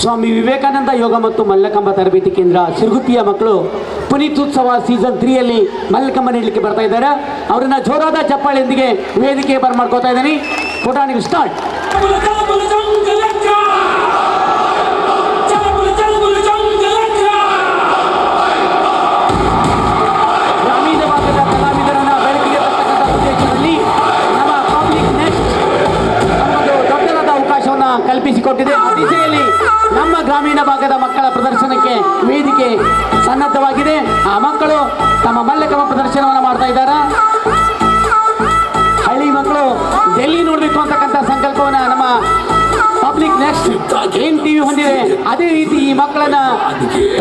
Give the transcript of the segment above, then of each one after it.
ಸ್ವಾಮಿ ವಿವೇಕಾನಂದ ಯೋಗ ಮತ್ತು ಮಲ್ಲಕಂಬ ತರಬೇತಿ ಕೇಂದ್ರ ಸಿರುಗುಪ್ಪಿಯ ಮಕ್ಕಳು ಪುನೀತೋತ್ಸವ ಸೀಸನ್ ತ್ರೀಯಲ್ಲಿ ಮಲ್ಲಕಂಬ ನೀಡಲಿಕ್ಕೆ ಬರ್ತಾ ಇದ್ದಾರೆ. ಅವರನ್ನ ಜೋರಾದ ಚಪ್ಪಾಳೆಯೊಂದಿಗೆ ವೇದಿಕೆ ಬರ್ಮಾಡ್ಕೋತಾ ಇದ್ದೀನಿ. ಪುಟಾಣಿ ಸ್ಟಾರ್ಟ್ ಕಲ್ಪಿಸಿಕೊಟ್ಟಿದೆ. ಭಾಗದ ಮಕ್ಕಳ ಪ್ರದರ್ಶನಕ್ಕೆ ವೇದಿಕೆ ಸನ್ನದ್ಧವಾಗಿದೆ. ಆ ಮಕ್ಕಳು ತಮ್ಮ ಮಲ್ಲಕಮ ಪ್ರದರ್ಶನವನ್ನು ಮಾಡ್ತಾ ಇದ್ದಾರೆ? ಹಳ್ಳಿ ಮಕ್ಕಳು ಡೆಲ್ಲಿ ನೋಡಬೇಕು ಅಂತಕ್ಕಂಥ ಸಂಕಲ್ಪವನ್ನ ನಮ್ಮ ಪಬ್ಲಿಕ್ ನೆಕ್ಸ್ಟ್ ಏನ್ ಟಿವಿ ಹೊಂದಿದೆ, ಅದೇ ರೀತಿ ಈ ಮಕ್ಕಳನ್ನ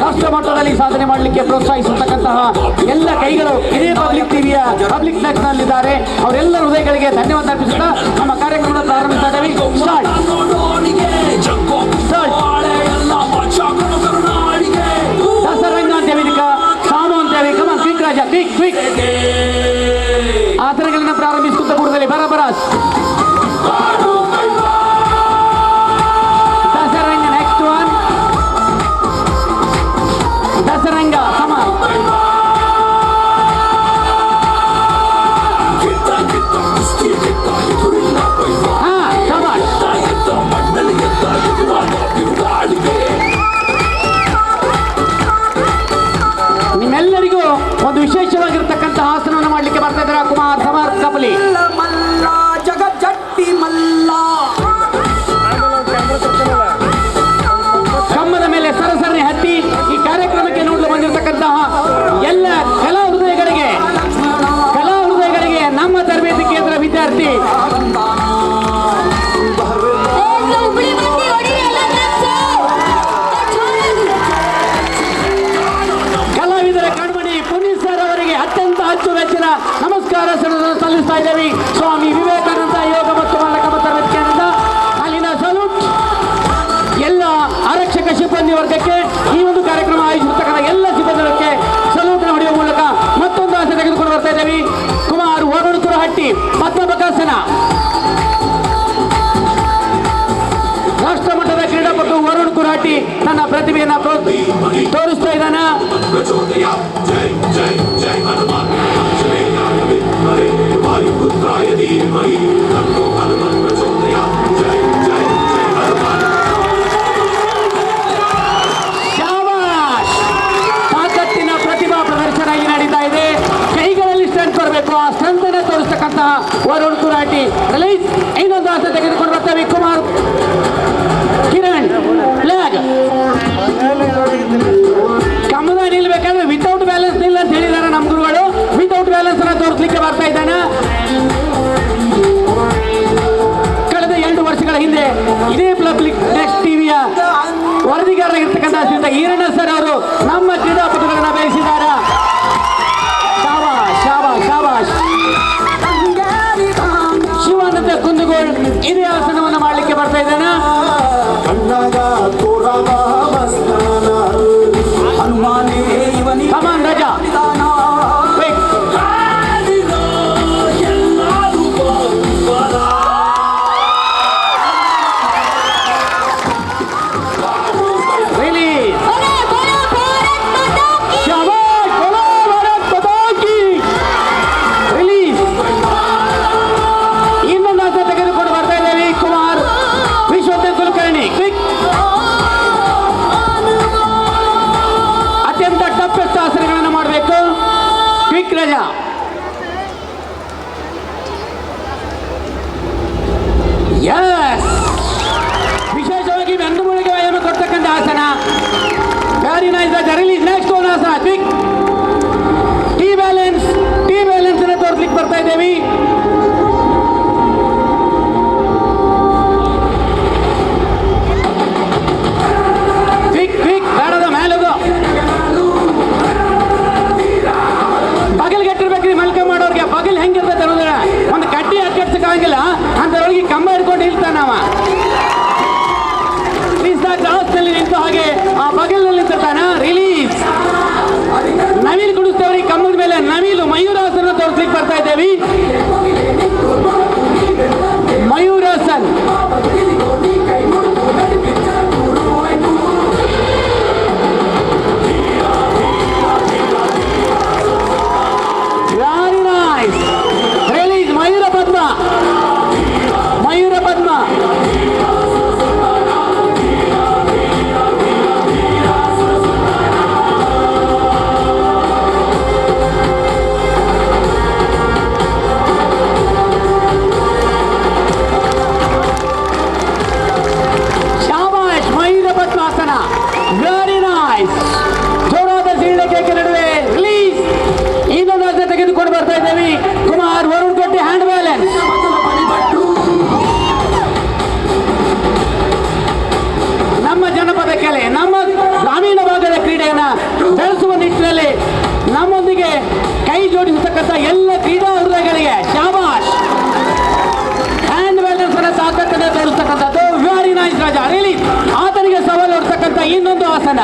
ರಾಷ್ಟ್ರ ಮಟ್ಟದಲ್ಲಿ ಸಾಧನೆ ಮಾಡಲಿಕ್ಕೆ ಪ್ರೋತ್ಸಾಹಿಸತಕ್ಕಂತಹ ಎಲ್ಲ ಕೈಗಳು ಇದೇ ಪಬ್ಲಿಕ್ ಟಿವಿಯ ಪಬ್ಲಿಕ್ ನೆಕ್ಸ್ಟ್ ನಲ್ಲಿದ್ದಾರೆ ಅವರೆಲ್ಲ ಹೃದಯಗಳಿಗೆ ಧನ್ಯವಾದ ಅರ್ಪಿಸುತ್ತಾ ನಮ್ಮ ಸ್ಟಾರ್ಟ್. ಸ್ಟಾರ್ಟ್. ಕ್ವಿಕ್ ಆಸನಗಳನ್ನ ಪ್ರಾರಂಭಿಸುತ್ತ ಬರಬರ. ದಸರಂಗ ಒಂದು ವಿಶೇಷವಾಗಿರ್ತಕ್ಕಂಥ ಆಸನವನ್ನು ಮಾಡಲಿಕ್ಕೆ ಬರ್ತಾ ಇದ್ದಾರೆ ಕುಮಾರ್ ಸಮರ್ ಕಪಲಿ ಓಡೋಡುತ್ತುರ ಹಟ್ಟಿ ಪದ್ಮ ಬಕಾಸನ ರಾಷ್ಟ್ರ ಮಟ್ಟದ ಕ್ರೀಡಾಪಟು ವರುಣ್ ಕುರಾಟಿ ತನ್ನ ಪ್ರತಿಭೆಯನ್ನ ತೋರಿಸ್ತಾ ಇದ್ದಾನೆ. ಜೈ ಕುರಾಟಿ ರಿಲೀಸ್ ಇನ್ನೊಂದು ಆಸೆ ತೆಗೆದುಕೊಂಡು one T balance T balance ಅನ್ನ ತೋರಿಸ್ಲಿಕ್ಕೆ ಬರ್ತಾ ಇದ್ದೇವೆ. ಕ್ವಿಕ್ ಕ್ವಿಕ್ ಬೇಡದ ಮೇಲದು ಬಗಲ್ ಗಟ್ಟಿರ್ಬೇಕ್ರಿ, ಮಲ್ಕ ಮಾಡೋರ್ಗೆ. ಬಗಲ್ ಹೆಂಗಿರ್ತೈತೆ ಅನ್ನೋದ್ರ ಒಂದು ಕಡ್ಡಿ ಅಂತ ಅವ್ರಿಗೆ ಕಂಬ ಹಿಡ್ಕೊಂಡು ಇಲ್ತಾನವ ಕ್ರಾಸ್ನಲ್ಲಿ ನವಿಲು ಮಯೂರಾಸನ ತೋರಿಸ್ಲಿಕ್ಕೆ ಬರ್ತಾ ಇದ್ದೇವೆ. ಇನ್ನೊಂದು ಆಸನ.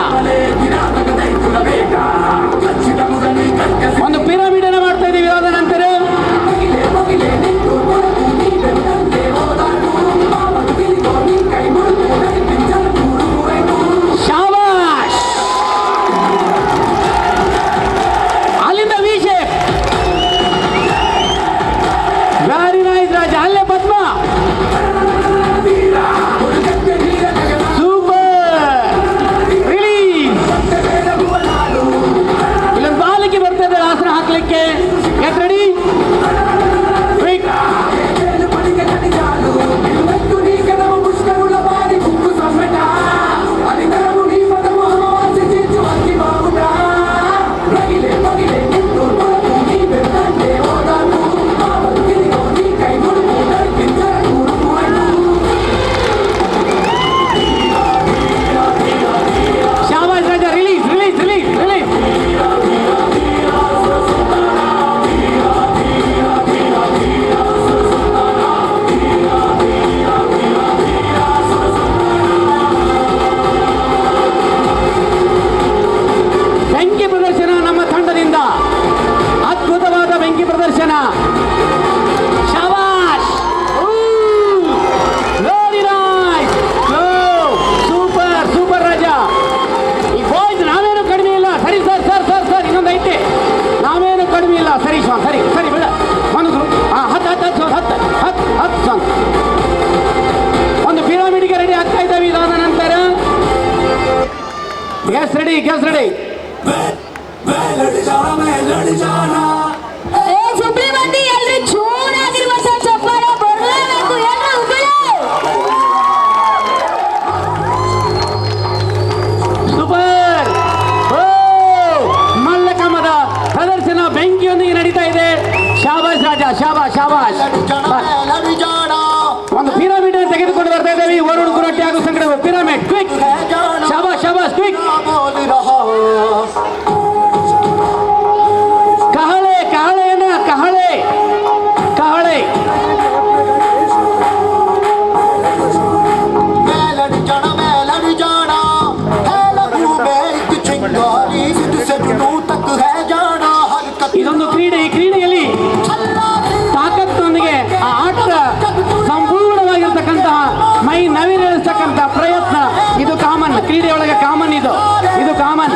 ಬೀದಿ ಒಳಗೆ ಕಾಮನ್ ಇದು. ಇದು ಕಾಮನ್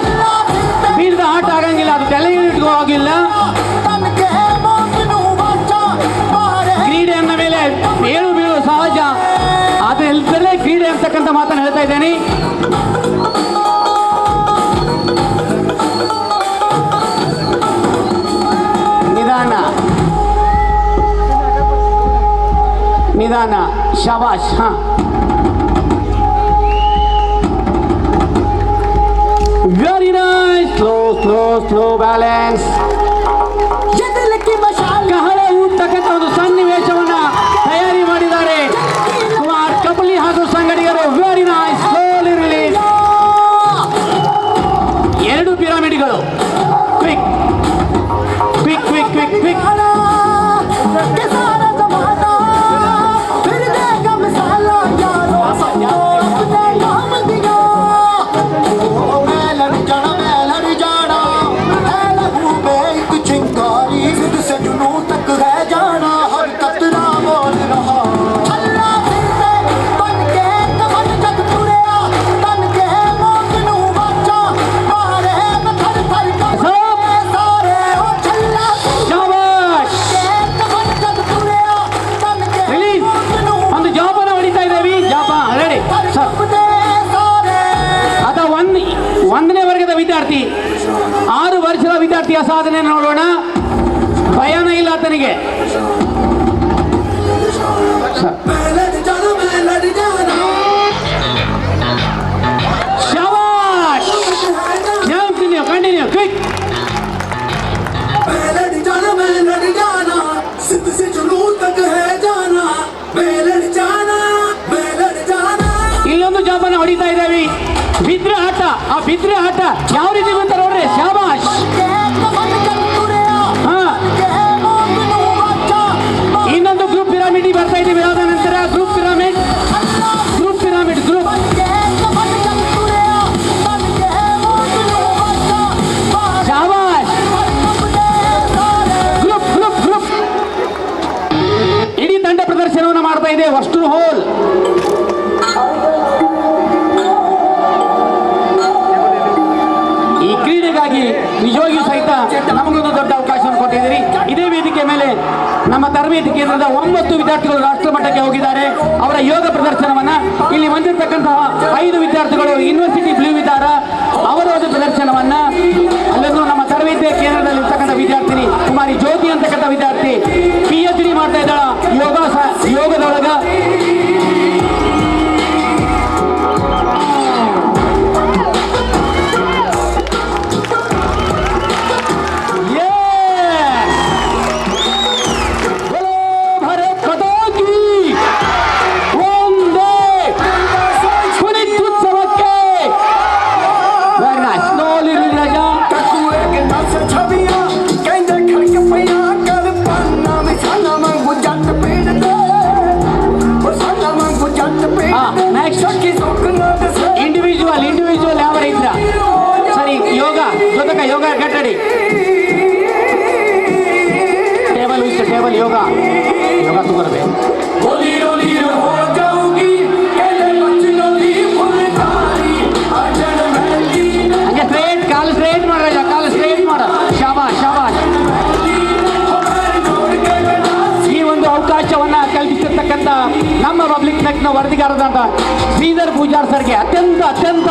ಬೀರ್ದ ಆಟ ಆಗಂಗಿಲ್ಲ. ಅದು ತಲೆ ಇಟ್ಕೋ ಹೋಗಿಲ್ಲ. ಕ್ರೀಡೆ ಅನ್ನೋ ಮೇಲೆ ಏಳು ಬೀಳು ಸಹಜ. ಅದು ಎಲ್ದಲ್ಲೇ ಕ್ರೀಡೆ ಅಂತಕ್ಕಂಥ ಮಾತನ್ನು ಹೇಳ್ತಾ ಇದ್ದೀನಿ. ನಿಧಾನ. ನಿಧಾನ. ಶಬಾಷ್, ಹಾಂ. ಸೋ ಸ್ಲೋ ಬ್ಯಾಲೆನ್ಸ್ ಕಹಳ ಊಟಕ್ಕಂತ ಒಂದು ಸನ್ನಿವೇಶವನ್ನ ತಯಾರಿ ಮಾಡಿದ್ದಾರೆ. ಕುಮಾರ್ ಕಪಲಿ ಹಾಗೂ ಸಂಗಡಿಗರು ವೆರಿ ನೈಸ್ ಸ್ಲೋಲಿ ರಿಲೀಸ್ ಎರಡು ಪಿರಮಿಡ್ಗಳು. Quick quick quick quick quick ಕಾರಣ ಭಯನ ಇಲ್ಲ ಆತನಿಗೆ. ಕಂಟಿನ್ಯೂ ಕ್ವಿಕ್ ಇಲ್ಲೊಂದು ಜಾಬನ್ನ ಹೊಡಿತಾ ಇದ್ದೇವೆ. ಬಿದ್ರೆ ಆಟ ಆ ಬಿದ್ರೆ ಆಟ ಯಾವ ರೀತಿ ಬಂತ ತಂಡ ಪ್ರದರ್ಶನವನ್ನು ಮಾಡ್ತಾ ಇದೆ ವಸ್ತು ಹೋಲ್. ಈ ಕ್ರೀಡೆಗಾಗಿ ನಿಜವಾಗಿಯೂ ಸಹಿತ ನಮಗೊಂದು ದೊಡ್ಡ ಅವಕಾಶವನ್ನು ಕೊಟ್ಟಿದ್ದೀರಿ. ಇದೇ ವೇದಿಕೆ ಮೇಲೆ ನಮ್ಮ ತರಬೇತಿ ಕೇಂದ್ರದ ಒಂಬತ್ತು ವಿದ್ಯಾರ್ಥಿಗಳು ರಾಷ್ಟ್ರ ಮಟ್ಟಕ್ಕೆ ಹೋಗಿದ್ದಾರೆ. ಅವರ ಯೋಗ ಪ್ರದರ್ಶನವನ್ನ ಇಲ್ಲಿ ಬಂದಿರತಕ್ಕಂತಹ ಐದು ವಿದ್ಯಾರ್ಥಿಗಳು ಯೂನಿವರ್ಸಿಟಿ ಬ್ಲೂ ವಿದಾರ ಅವರ ಒಂದು ಪ್ರದರ್ಶನವನ್ನ ಅಲ್ಲೊಂದು ನಮ್ಮ ತರಬೇತಿ ಕೇಂದ್ರದಲ್ಲಿ ಇರ್ತಕ್ಕಂಥ ವಿದ್ಯಾರ್ಥಿನಿ ಕುಮಾರಿ ಜ್ಯೋತಿ ಅಂತಕ್ಕಂಥ ವಿದ್ಯಾರ್ಥಿ ಪಿ ಎಚ್ ಡಿ ಮಾಡ್ತಾ ಇದ್ದಾಳ. ಯೋಗ ಯೋಗದೊಳಗ. ಪಬ್ಲಿಕ್ ನೆಕ್ನ ವರದಿಗಾರರಾದ ಶ್ರೀಧರ್ ಪೂಜಾರ್ ಸರ್ಗೆ ಅತ್ಯಂತ ಅತ್ಯಂತ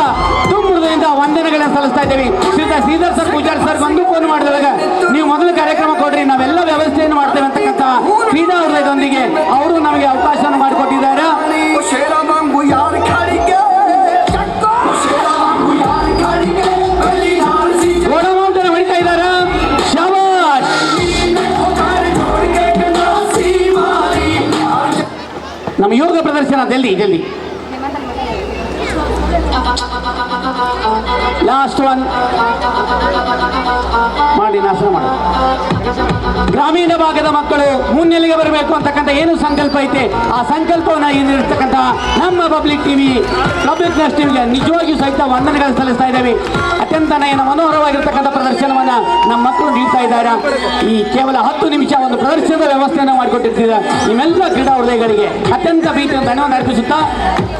ತುಂಬುವುದರಿಂದ ವಂದನೆಗಳನ್ನು ಸಲ್ಲಿಸ್ತಾ ಇದ್ದೀವಿ. ಶ್ರೀಧರ್ ಶ್ರೀಧರ್ ಸರ್, ಪೂಜಾರ್ ಸರ್ ಒಂದು ಫೋನ್ ಮಾಡಿದಾಗ ನೀವು ಮೊದಲು ಕಾರ್ಯಕ್ರಮ ಕೊಡ್ರಿ, ನಾವೆಲ್ಲ ವ್ಯವಸ್ಥೆಯನ್ನು ಮಾಡ್ತೇವೆ ಅಂತಕ್ಕಂಥ ಕ್ರೀಡಾ ಹೃದಯದೊಂದಿಗೆ ಅವರು ನಮಗೆ ಅವಕಾಶವನ್ನು ಯೋಗ ಪ್ರದರ್ಶನ ಜಲ್ದಿ ಜಲ್ದಿ ಲಾಸ್ಟ್ ಒನ್ ಮಾಡಿ ನಾಶ ಮಾಡಿ. ಗ್ರಾಮೀಣ ಭಾಗದ ಮಕ್ಕಳು ಮುನ್ನೆಲೆಗೆ ಬರಬೇಕು ಅಂತಕ್ಕಂಥ ಏನು ಸಂಕಲ್ಪ ಐತೆ? ಆ ಸಂಕಲ್ಪವನ್ನು ಏನಿರ್ತಕ್ಕಂಥ ನಮ್ಮ ಪಬ್ಲಿಕ್ ಟಿವಿ ಪಬ್ಲಿಕ್ ನ್ಯೂಸ್ ಟಿವಿಗೆ ನಿಜವಾಗಿಯೂ ಸಹಿತ ವಂದನೆಗಳನ್ನು ಸಲ್ಲಿಸ್ತಾ ಇದ್ದೇವೆ. ಅತ್ಯಂತ ನಯನ, ಮನೋಹರವಾಗಿರ್ತಕ್ಕಂಥ ಪ್ರದರ್ಶನವನ್ನ ನಮ್ಮ ಮಕ್ಕಳು ನೀಡ್ತಾ ಇದ್ದಾರೆ. ಈ ಕೇವಲ ಹತ್ತು ನಿಮಿಷ ಒಂದು ಪ್ರದರ್ಶನದ ವ್ಯವಸ್ಥೆಯನ್ನು ಮಾಡಿಕೊಟ್ಟಿರ್ತಿದ್ದಾರೆ ನಿಮ್ಮೆಲ್ಲ ಕ್ರೀಡಾ ಹೃದಯಗಳಿಗೆ ಅತ್ಯಂತ ಪ್ರೀತಿಯ ಧನ್ಯವಾದ ಅರ್ಪಿಸುತ್ತಾ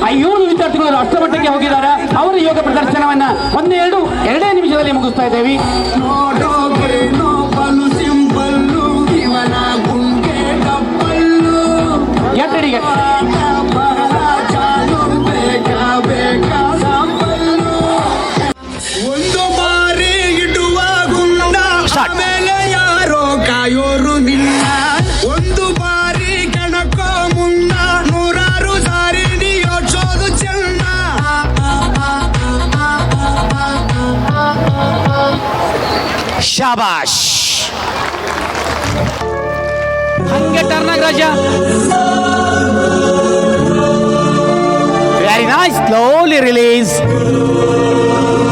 ಆ ಏಳು ವಿದ್ಯಾರ್ಥಿಗಳು ರಾಷ್ಟ್ರಮಟ್ಟಕ್ಕೆ ಹೋಗಿದ್ದಾರೆ. ಅವರ ಯೋಗ ಪ್ರದರ್ಶನವನ್ನ ಒಂದೆರಡು ಎರಡೇ ನಿಮಿಷದಲ್ಲಿ ಮುಗಿಸ್ತಾ ಇದ್ದೇವೆ. ಸಿಂಪಲ್ಲು ಶಾಬಾಷ್ ಹಂಗೆ ಟರ್ನ್ ಆಗಿ Raja very nice slowly release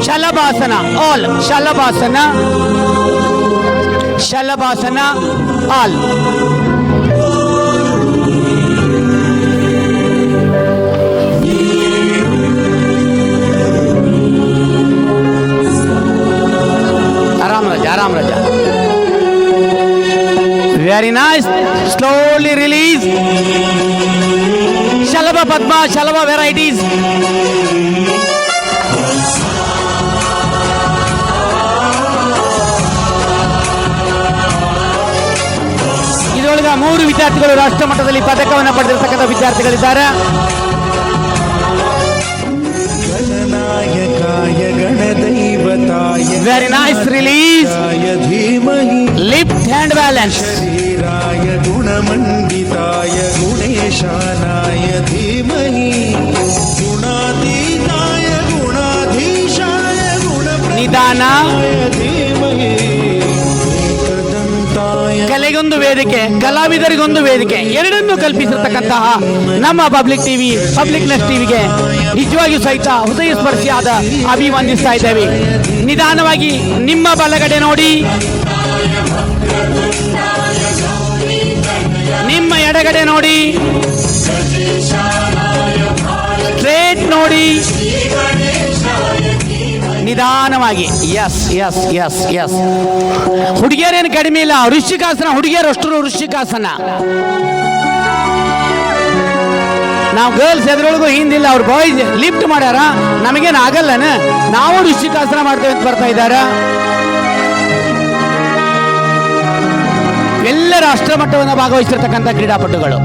shalabhasana all ಶಲಭಾಸನ ಶಲಭಾಸನ ಆಲ್ ಆರಾಮ್ ರಾಜ ಆರಾಮ್ Raja very nice slowly release ಶಲಭ ಪದ್ಮ ಶಲಭ ವೆರೈಟೀಸ್ ಇದರೊಳಗ ಮೂರು ವಿದ್ಯಾರ್ಥಿಗಳು ರಾಷ್ಟ್ರ ಮಟ್ಟದಲ್ಲಿ ಪದಕವನ್ನು ಪಡೆದಿರತಕ್ಕಂಥ ವಿದ್ಯಾರ್ಥಿಗಳಿದ್ದಾರೆ वेरि नास् रिज़ आय धीमहि लिफ़्ट हण्ड शरीराय गुणमण्डिताय गुणेशानाय धीमहि। गुणाधिताय गुणाधिशाय गुण निदानाय ಕ್ರೀಡೆಗೊಂದು ವೇದಿಕೆ, ಕಲಾವಿದರಿಗೊಂದು ವೇದಿಕೆ, ಎರಡನ್ನೂ ಕಲ್ಪಿಸಿರ್ತಕ್ಕಂತಹ ನಮ್ಮ ಪಬ್ಲಿಕ್ ಟಿವಿ ಪಬ್ಲಿಕ್ ನೆಸ್ ಟಿವಿಗೆ ನಿಜವಾಗಿಯೂ ಸಹಿತ ಹೃದಯ ಸ್ಪರ್ಶಿಯಾದ ಅಭಿವಂದಿಸ್ತಾ ಇದ್ದೇವೆ. ನಿಧಾನವಾಗಿ ನಿಮ್ಮ ಬಲಗಡೆ ನೋಡಿ. ನಿಮ್ಮ ಎಡಗಡೆ ನೋಡಿ. ಸ್ಟ್ರೇಟ್ ನೋಡಿ. ನಿಧಾನವಾಗಿ. ಎಸ್ ಎಸ್ ಎಸ್ ಎಸ್ ಹುಡುಗಿಯರೇನು ಕಡಿಮೆ ಇಲ್ಲ. ಋಷಿಕಾಸನ ಹುಡುಗಿಯರು ಅಷ್ಟರು ಋಷಿಕಾಸನ. ನಾವು ಗರ್ಲ್ಸ್ ಎದ್ರೊಳಗೂ ಹಿಂದಿಲ್ಲ. ಅವ್ರು ಬಾಯ್ಸ್ ಲಿಫ್ಟ್ ಮಾಡ್ಯಾರ. ನಮಗೇನು ಆಗಲ್ಲನ? ನಾವು ಋಷಿಕಾಸನ ಮಾಡ್ತೇವೆ ಅಂತ ಬರ್ತಾ ಇದ್ದಾರ. ಎಲ್ಲ ರಾಷ್ಟ್ರ ಮಟ್ಟವನ್ನು ಭಾಗವಹಿಸಿರ್ತಕ್ಕಂಥ ಕ್ರೀಡಾಪಟುಗಳು.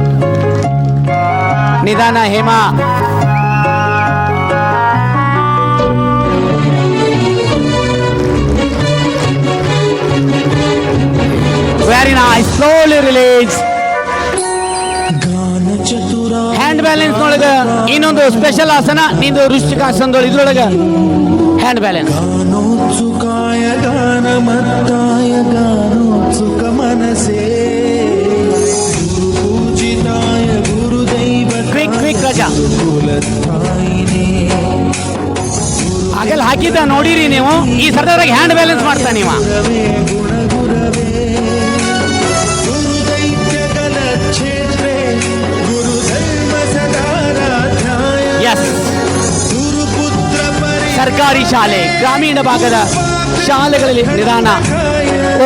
ನಿಧಾನ ಹೇಮಾ. ನೈಸ್ ಸ್ಲೋಲಿ ರಿಲೀಸ್ ಚತುರ ಹ್ಯಾಂಡ್ ಬ್ಯಾಲೆನ್ಸ್ ಒಳಗ ಇನ್ನೊಂದು ಸ್ಪೆಷಲ್ ಆಸನ, ನಿಂದು ವೃಶ್ಚಿಕಾಸನದೊಳಗೆ ಇದ್ರೊಳಗ. ಹ್ಯಾಂಡ್ ಬ್ಯಾಲೆನ್ಸ್ ಗಾನೋತ್ಸುಕಾಯ ಗಾನಮತ್ತಾಯ ಗಾನೋತ್ಸುಕ ಮನಸೇ ಗುರು ಪೂಜಿತಾಯ ಗುರುದೈವ ಕ್ವಿಕ್ ಕ್ವಿಕ್ ರಜಾ ಆಗಲ್ಲ ಹಾಕಿದ್ದ ನೋಡಿರಿ ನೀವು. ಈ ಸರ್ದಾರಾಗ ಹ್ಯಾಂಡ್ ಬ್ಯಾಲೆನ್ಸ್ ಮಾಡ್ತಾ ನೀವ. ಸರ್ಕಾರಿ ಶಾಲೆ, ಗ್ರಾಮೀಣ ಭಾಗದ ಶಾಲೆಗಳಲ್ಲಿ ನಿಧಾನ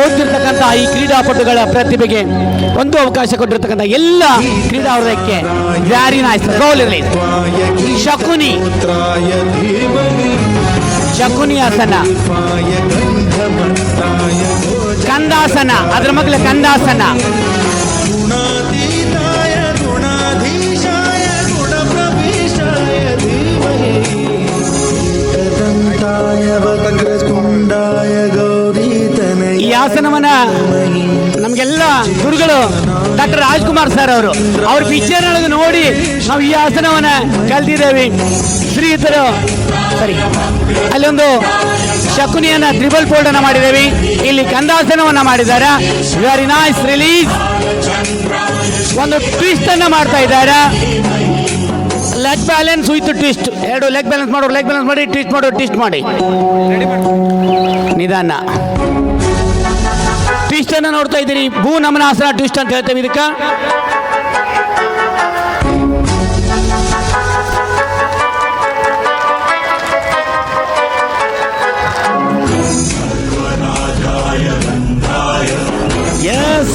ಓದ್ತಿರ್ತಕ್ಕಂಥ ಈ ಕ್ರೀಡಾಪಟುಗಳ ಪ್ರತಿಭೆಗೆ ಒಂದು ಅವಕಾಶ ಕೊಟ್ಟಿರ್ತಕ್ಕಂಥ ಎಲ್ಲ ಕ್ರೀಡಾ ವೃಂದಕ್ಕೆ ವ್ಯಾರಿ ನಾಯ್ಸ್ ಇರಲಿ. ಶಕುನಿ. ಪುತ್ರಾಯ ಧೀಮಹಿ ಶಕುನಿ ಆಸನ. ಪಾಯ ಗಂಧಮತ್ತಾಯ ಕಂದಾಸನ, ಅದ್ರ ಮಗಳ ಕಂದಾಸನ. ಈ ಆಸನವನ್ನ ನಮಗೆಲ್ಲ ಗುರುಗಳು ಡಾಕ್ಟರ್ ರಾಜ್ಕುಮಾರ್ ಸರ್ ಅವರು. ಅವ್ರ ಪಿಕ್ಚರ್ ನೋಡಿ ನಾವು ಈ ಆಸನವನ್ನ ಕಲ್ತಿದ್ದೇವೆ. ಶ್ರೀಯುತರು ಸರಿ. ಅಲ್ಲೊಂದು ಶಕುನಿಯನ್ನ ತ್ರಿಬಲ್ ಫೋಲ್ಡ್ ಅನ್ನ ಮಾಡಿದ್ದೇವೆ. ಇಲ್ಲಿ ಕಂದಾಸನವನ್ನ ಮಾಡಿದ್ದಾರೆ ವೆರಿ ನೈಸ್ ರಿಲೀಸ್ ಒಂದು ಟ್ವಿಸ್ಟ್ ಅನ್ನ ಮಾಡ್ತಾ ಇದ್ದಾರೆ. ಲೆಗ್ ಬ್ಯಾಲೆನ್ಸ್ ವಿತ್ ಟ್ವಿಸ್ಟ್ ಎರಡು ಲೆಗ್ ಬ್ಯಾಲೆನ್ಸ್ ಮಾಡೋರು ಲೆಗ್ ಬ್ಯಾಲೆನ್ಸ್ ಮಾಡಿ ಟ್ವಿಸ್ಟ್ ಮಾಡೋರು ಟ್ವಿಸ್ಟ್ ಮಾಡಿ. ನಿಧಾನ. ಟ್ವಿಸ್ಟ್ ಅನ್ನ ನೋಡ್ತಾ ಇದ್ದೀರಿ. ಭೂ ನಮನ ಆಸನ ಟ್ವಿಸ್ಟ್ ಅಂತ ಹೇಳ್ತೇವೆ ಇದಕ್ಕ. Yes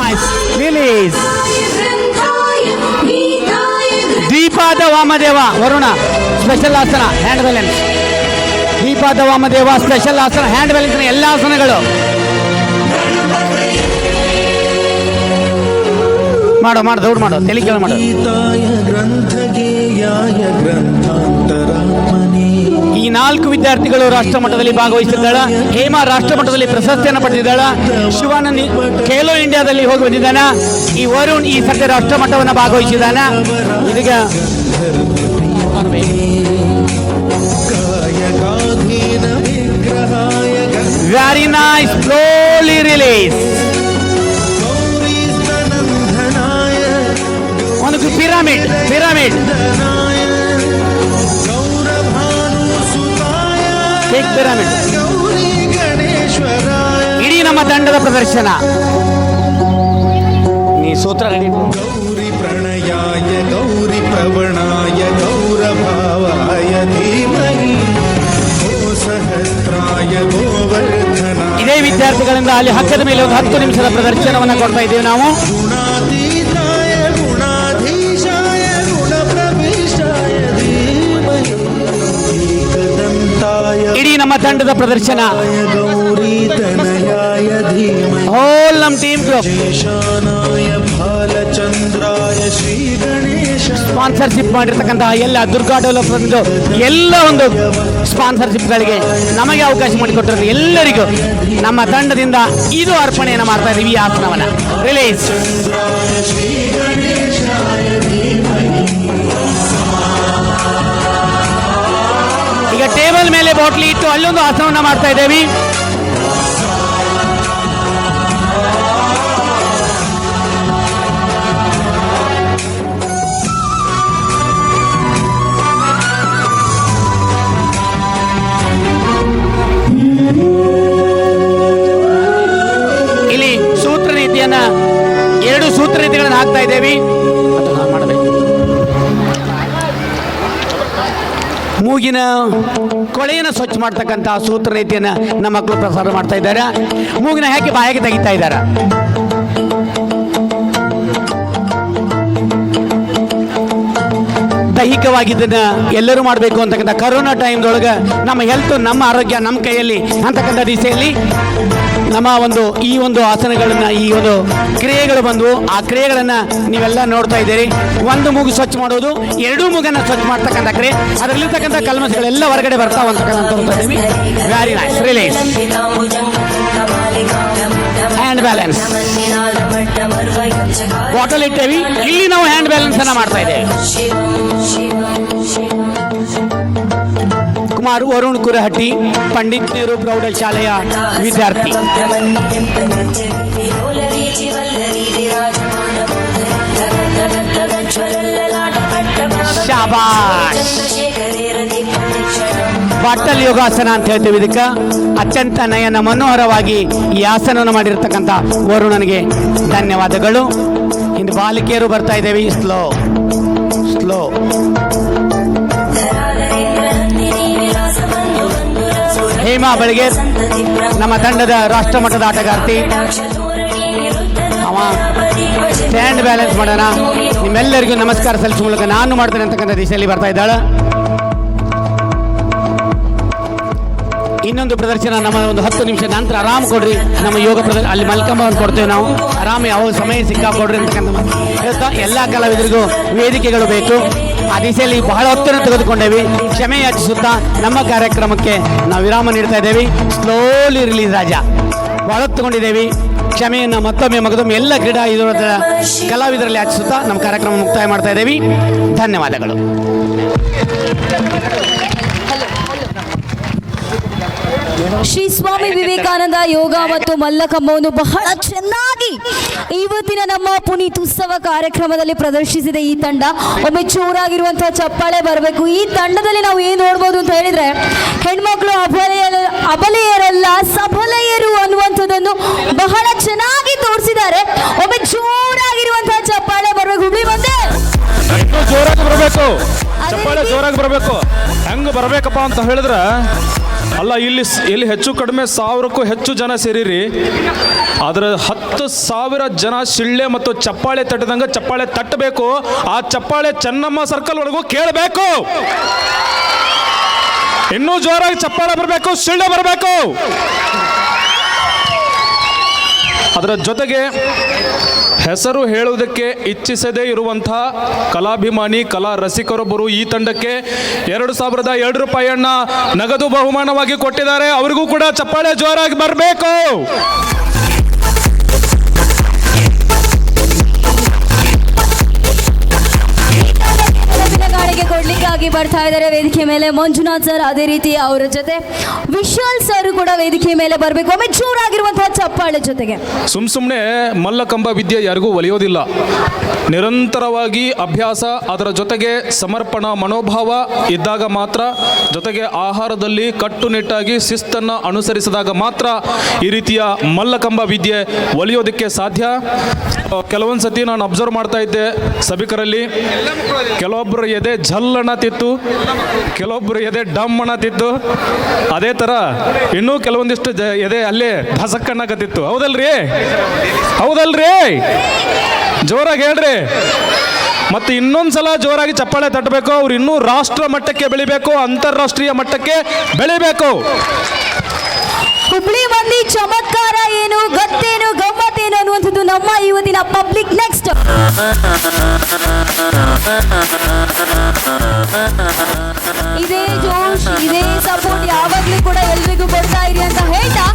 nice. ರಿಲೀಸ್ ದೀಪಾದ ವಾಮದೇವ ವರುಣ ಸ್ಪೆಷಲ್ ಆಸನ ಹ್ಯಾಂಡ್ ಬ್ಯಾಲೆನ್ಸ್ ದೀಪಾದ ವಾಮದೇವ ಸ್ಪೆಷಲ್ ಆಸನ ಹ್ಯಾಂಡ್ ಬ್ಯಾಲೆನ್ಸ್ ಎಲ್ಲ ಆಸನಗಳು. ಮಾಡೋ ಮಾಡು ದೌಡ್ ಮಾಡು ತಲೆ ಕೇಳ ಮಾಡು. ಈ ನಾಲ್ಕು ವಿದ್ಯಾರ್ಥಿಗಳು ರಾಷ್ಟ್ರ ಮಟ್ಟದಲ್ಲಿ ಭಾಗವಹಿಸಿದ್ದಾಳ. ಹೇಮಾ ರಾಷ್ಟ್ರ ಮಟ್ಟದಲ್ಲಿ ಪ್ರಶಸ್ತಿಯನ್ನು ಪಡೆದಿದ್ದಾಳ. ಶಿವಾನಂದ್ ಖೇಲೋ ಇಂಡಿಯಾದಲ್ಲಿ ಹೋಗಿ ಬಂದಿದ್ದಾನ. ಈ ವರುಣ್ ಈ ಸದ್ಯ ರಾಷ್ಟ್ರ ಮಟ್ಟವನ್ನು ಭಾಗವಹಿಸಿದಾನ ಇದೀಗ ವೆರಿ ನೈಸ್ ಸ್ಲೋಲಿ ರಿಲೀಸ್ ಒಂದು ಪಿರಾಮಿಡ್ ಪಿರಾಮಿಡ್. ಇಡೀ ನಮ್ಮ ತಂಡದ ಪ್ರದರ್ಶನ. ನೀ ಸೂತ್ರ. ಗೌರಿ ಪ್ರಣಯಾಯ ಗೌರಿ ಪ್ರವಣಾಯ ಗೌರಭಾವಾಯ ಧೀಮಹಿ. ಸಹಸ್ರಾಯ ಗೋವರ್ಧನ. ಇದೇ ವಿದ್ಯಾರ್ಥಿಗಳಿಂದ ಅಲ್ಲಿ ಹಕ್ಕದ ಮೇಲೆ ಒಂದು ಹತ್ತು ನಿಮಿಷದ ಪ್ರದರ್ಶನವನ್ನು ಕೊಡ್ತಾ ಇದ್ದೀವಿ ನಾವು. ಇಡೀ ನಮ್ಮ ತಂಡದ ಪ್ರದರ್ಶನ. ಹೋಲ್ ನಮ್ಮ ಟೀಮ್ ಸ್ಪಾನ್ಸರ್ಶಿಪ್ ಮಾಡಿರ್ತಕ್ಕಂತಹ ಎಲ್ಲ ದುರ್ಗಾ ಡೆವಲಪ್ಮೆಂಟ್ ಎಲ್ಲ ಒಂದು ಸ್ಪಾನ್ಸರ್ಶಿಪ್ಗಳಿಗೆ ನಮಗೆ ಅವಕಾಶ ಮಾಡಿಕೊಟ್ಟಿರೋದು ಎಲ್ಲರಿಗೂ ನಮ್ಮ ತಂಡದಿಂದ ಇದು ಅರ್ಪಣೆಯನ್ನು ಮಾಡ್ತಾ ಇದ್ದೀವಿ ಆಸನವನ್ನ. ರಿಲೀಸ್ ಬಾಟ್ಲಿ ಇಟ್ಟು ಅಲ್ಲೊಂದು ಆಸನವನ್ನು ಮಾಡ್ತಾ ಇದ್ದೇವೆ. ಇಲ್ಲಿ ಸೂತ್ರ ರೀತಿಯನ್ನ ಎರಡು ಸೂತ್ರ ನೀತಿಗಳನ್ನು ಹಾಕ್ತಾ ಇದ್ದೇವೆ. ಮೂಗಿನ ಕೊಳೆಯನ್ನು ಸ್ವಚ್ಛ ಮಾಡ್ತಕ್ಕಂಥ ಸೂತ್ರ ರೀತಿಯನ್ನು ನಮ್ಮ ಮಕ್ಕಳು ಪ್ರಸಾರ ಮಾಡ್ತಾ ಇದ್ದಾರೆ. ಮೂಗಿನ ಯಾಕೆ ಬಾಯಿಗೆ ತೆಗಿತಾ ಇದ್ದಾರೆ. ದೈಹಿಕವಾಗಿ ಇದನ್ನ ಎಲ್ಲರೂ ಮಾಡಬೇಕು ಅಂತಕ್ಕಂಥ ಕರೋನಾ ಟೈಮ್ದೊಳಗೆ ನಮ್ಮ ಹೆಲ್ತ್ ನಮ್ಮ ಆರೋಗ್ಯ, ನಮ್ಮ ಕೈಯಲ್ಲಿ ಅಂತಕ್ಕಂಥ ದಿಸೆಯಲ್ಲಿ ನಮ್ಮ ಒಂದು ಈ ಒಂದು ಆಸನಗಳನ್ನು, ಈ ಒಂದು ಕ್ರಿಯೆಗಳು ಬಂದವು. ಆ ಕ್ರಿಯೆಗಳನ್ನು ನೀವೆಲ್ಲ ನೋಡ್ತಾ ಇದ್ದೀರಿ. ಒಂದು ಮೂಗು ಸ್ವಚ್ಛ ಮಾಡೋದು, ಎರಡೂ ಮೂಗನ್ನು ಸ್ವಚ್ಛ ಮಾಡ್ತಕ್ಕಂಥ ಕ್ರಿಯೆ. ಅದರಲ್ಲಿರ್ತಕ್ಕಂಥ ಕಲ್ಮಶಗಳೆಲ್ಲ ಹೊರಗಡೆ ಬರ್ತಾವ ಅಂತಕ್ಕಂಥದ್ದು very nice release hand balance bottle ಇಟ್ಟೇವಿ. ಇಲ್ಲಿ ನಾವು ಹ್ಯಾಂಡ್ ಬ್ಯಾಲೆನ್ಸ್ ಅನ್ನ ಮಾಡ್ತಾ ಇದ್ದೇವೆ. ಕುಮಾರ್, ವರುಣ್ ಕುರಹಟ್ಟಿ, ಪಂಡಿತ್ ನೆಹರು ಪ್ರೌಢಶಾಲೆಯ ವಿದ್ಯಾರ್ಥಿ. ಬಾಟಲ್ ಯೋಗಾಸನ ಅಂತ ಹೇಳ್ತೀವಿ ಇದಕ್ಕೆ. ಅತ್ಯಂತ ನಯನ, ಮನೋಹರವಾಗಿ ಈ ಆಸನವನ್ನು ಮಾಡಿರ್ತಕ್ಕಂಥ ವರುಣನಿಗೆ ಧನ್ಯವಾದಗಳು. ಇಂದು ಬಾಲಿಕೆಯರು ಬರ್ತಾ ಇದ್ದೇವೆ. ಸ್ಲೋ ಸ್ಲೋ ಬೆಳಗ್ಗೆ ನಮ್ಮ ತಂಡದ ರಾಷ್ಟ್ರ ಮಟ್ಟದ ಆಟಗಾರ್ತಿ. ಅವ ಸ್ಟ್ಯಾಂಡ್ ಬ್ಯಾಲೆನ್ಸ್ ಮಾಡೋಣ. ನಿಮ್ಮೆಲ್ಲರಿಗೂ ನಮಸ್ಕಾರ ಸಲ್ಲಿಸುವ ಮೂಲಕ ನಾನು ಮಾಡ್ತೇನೆ ಅಂತಕ್ಕಂಥ ದಿಶೆಯಲ್ಲಿ ಬರ್ತಾ ಇದ್ದಾಳೆ. ಇನ್ನೊಂದು ಪ್ರದರ್ಶನ ನಮ್ಮ ಒಂದು ಹತ್ತು ನಿಮಿಷ ನಂತರ ಆರಾಮ್ ಕೊಡ್ರಿ. ನಮ್ಮ ಯೋಗ ಪ್ರದರ್ಶನ ಅಲ್ಲಿ ಮಲ್ಕಂಬವನ್ನು ಕೊಡ್ತೇವೆ ನಾವು. ಆರಾಮ ಯಾವ ಸಮಯ ಸಿಕ್ಕಾ ಕೊಡ್ರಿ ಅಂತಕ್ಕಂಥ ಹೇಳ್ತಾ, ಎಲ್ಲ ಕಲಾವಿದರಿಗೂ ವೇದಿಕೆಗಳು ಬೇಕು. ಆ ದಿಸೆಯಲ್ಲಿ ಬಹಳ ಹೊತ್ತನ್ನು ತೆಗೆದುಕೊಂಡೇವಿ. ಕ್ಷಮೆ ಯಾಚಿಸುತ್ತಾ ನಮ್ಮ ಕಾರ್ಯಕ್ರಮಕ್ಕೆ ನಾವು ವಿರಾಮ ನೀಡ್ತಾ ಇದ್ದೇವೆ. Slowly release Raja. ಬಹಳ ಹೊತ್ತುಕೊಂಡಿದ್ದೇವೆ. ಕ್ಷಮೆಯನ್ನು ಮತ್ತೊಮ್ಮೆ ಮಗದೊಮ್ಮೆ ಎಲ್ಲ ಕ್ರೀಡಾ ಇದರ ಕಲಾವಿದರಲ್ಲಿ ಆಚಿಸುತ್ತಾ ನಮ್ಮ ಕಾರ್ಯಕ್ರಮ ಮುಕ್ತಾಯ ಮಾಡ್ತಾ ಇದ್ದೇವೆ. ಧನ್ಯವಾದಗಳು. ಶ್ರೀ ಸ್ವಾಮಿ ವಿವೇಕಾನಂದ ಯೋಗ ಮತ್ತು ಮಲ್ಲಕಂಬವನ್ನು ಬಹಳ ಚೆನ್ನಾಗಿ ಇವತ್ತಿನ ನಮ್ಮ ಪುನೀತ್ ಉತ್ಸವ ಕಾರ್ಯಕ್ರಮದಲ್ಲಿ ಪ್ರದರ್ಶಿಸಿದೆ ಈ ತಂಡ ಒಮ್ಮೆ ಚೂರಾಗಿರುವಂತಹ ಚಪ್ಪಾಳೆ ಬರಬೇಕು. ಈ ತಂಡದಲ್ಲಿ ನಾವು ಏನು ನೋಡ್ಬೋದು ಅಂತ ಹೇಳಿದ್ರೆ ಹೆಣ್ಮಕ್ಳು ಅಬಲೆಯ ಅಬಲೆಯರಲ್ಲ ಸಬಲೆಯರು ಅನ್ನುವಂಥದ್ದನ್ನು ಬಹಳ ಚೆನ್ನಾಗಿ ತೋರಿಸಿದ್ದಾರೆ. ಒಮ್ಮೆ ಜೋರಾಗಿರುವಂತಹ ಚಪ್ಪಾಳೆ ಬರಬೇಕು. ಹುಬ್ಳಿ ಬಂದೆ. ಜೋರಾಗಿ ಬರಬೇಕು. ಚಪ್ಪಾಳೆ ಜೋರಾಗಿ ಬರಬೇಕು. ಹೆಂಗ್ ಬರಬೇಕಪ್ಪ ಅಂತ ಹೇಳಿದ್ರೆ ಅಲ್ಲ, ಇಲ್ಲಿ ಇಲ್ಲಿ ಹೆಚ್ಚು ಕಡಿಮೆ ಸಾವಿರಕ್ಕೂ ಹೆಚ್ಚು ಜನ ಸೇರಿರಿ. ಆದ್ರೆ ಹತ್ತು ಸಾವಿರ ಜನ ಶಿಳ್ಳೆ ಮತ್ತು ಚಪ್ಪಾಳೆ ತಟ್ಟದಂಗೆ ಚಪ್ಪಾಳೆ ತಟ್ಟಬೇಕು. ಆ ಚಪ್ಪಾಳೆ ಚೆನ್ನಮ್ಮ ಸರ್ಕಲ್ ವರೆಗೂ ಕೇಳಬೇಕು. ಇನ್ನೂ ಜೋರಾಗಿ ಚಪ್ಪಾಳೆ ಬರಬೇಕು, ಶಿಳ್ಳೆ ಬರಬೇಕು. ಅದರ ಜೊತೆಗೆ ಹೆಸರು ಹೇಳುವುದಕ್ಕೆ ಇಚ್ಛಿಸದೇ ಇರುವಂತಹ ಕಲಾಭಿಮಾನಿ, ಕಲಾ ರಸಿಕರೊಬ್ಬರು ಈ ತಂಡಕ್ಕೆ ಎರಡು ಸಾವಿರದ ಎರಡು ರೂಪಾಯಿಯನ್ನ ನಗದು ಬಹುಮಾನವಾಗಿ ಕೊಟ್ಟಿದ್ದಾರೆ. ಅವರಿಗೂ ಕೂಡ ಚಪ್ಪಾಳೆ ಜೋರಾಗಿ ಬರಬೇಕು. ಕೊಡ್ಲಿಕ್ಕಾಗಿ ಬರ್ತಾ ಇದ್ದಾರೆ. ವೇದಿಕೆ ಮೇಲೆ ಮಂಜುನಾಥ್ ಸರ್ ಅದೇ ರೀತಿ ಅವರ ಜೊತೆ. ವಿಶಾಲ್ ಸರ್ ಕೂಡ ವೇದಿಕೆ ಮೇಲೆ ಬರಬೇಕು. ಒಮ್ಮೆ ಜೋರಾಗಿರುವಂತಹ ಚಪ್ಪಾಳೆ ಜೊತೆಗೆ. ಸುಮ್ ಸುಮ್ನೆ ಮಲ್ಲಕಂಬ ವಿದ್ಯೆ ಯಾರಿಗೂ ಒಲಿಯೋದಿಲ್ಲ. ನಿರಂತರವಾಗಿ ಅಭ್ಯಾಸ, ಅದರ ಜೊತೆಗೆ ಸಮರ್ಪಣಾ ಮನೋಭಾವ ಇದ್ದಾಗ ಮಾತ್ರ, ಜೊತೆಗೆ ಆಹಾರದಲ್ಲಿ ಕಟ್ಟುನಿಟ್ಟಾಗಿ ಶಿಸ್ತನ್ನು ಅನುಸರಿಸಿದಾಗ ಮಾತ್ರ ಈ ರೀತಿಯ ಮಲ್ಲಕಂಬ ವಿದ್ಯೆ ಒಲಿಯೋದಕ್ಕೆ ಸಾಧ್ಯ. ಕೆಲವೊಂದು ಸತಿ ನಾನು ಅಬ್ಸರ್ವ್ ಮಾಡ್ತಾ ಇದ್ದೆ ಸಭಿಕರಲ್ಲಿ. ಕೆಲವೊಬ್ಬರ ಎದೆ ಝಲ್ಲಣ ತಿತ್ತು ಕೆಲವೊಬ್ಬರು ಎದೆ ಡಮ್ ಅನ್ನತಿತ್ತು ಅದೇ ಥರ ಇನ್ನೂ ಕೆಲವೊಂದಿಷ್ಟು ಎದೆ ಅಲ್ಲೇ ಧಸಕ್ಕಣ್ಣಾಗತ್ತಿತ್ತು ಹೌದಲ್ರಿ? ಹೌದಲ್ರಿ? ಜೋರಾಗಿ ಹೇಳ್ರಿ. ಮತ್ತೆ ಇನ್ನೊಂದ್ಸಲ ಜೋರಾಗಿ ಚಪ್ಪಾಳೆ ತಟ್ಟಬೇಕು, ಅವ್ರು ಇನ್ನೂ ರಾಷ್ಟ್ರ ಮಟ್ಟಕ್ಕೆ ಬೆಳಿಬೇಕು, ಅಂತಾರಾಷ್ಟ್ರೀಯ ಮಟ್ಟಕ್ಕೆ ಬೆಳಿಬೇಕು. ಹುಬ್ಳಿ ಮಂದಿ ಚಮತ್ಕಾರ ಏನು, ಗತ್ತೇನು, ಗಮ್ಮತ್ತೇನು ಅನ್ನುವಂಥದ್ದು ನಮ್ಮ ಇವತ್ತಿನ ಪಬ್ಲಿಕ್ ನೆಕ್ಸ್ಟ್ ಇದೇ ಜೋಶ್, ಇದೇ ಸಪೋರ್ಟ್ ಯಾವಾಗಲೂ ಕೂಡ ಎಲ್ರಿಗೂ ಕೊಡ್ತಾ ಇರಿ ಅಂತ ಹೇಳ್ತಾ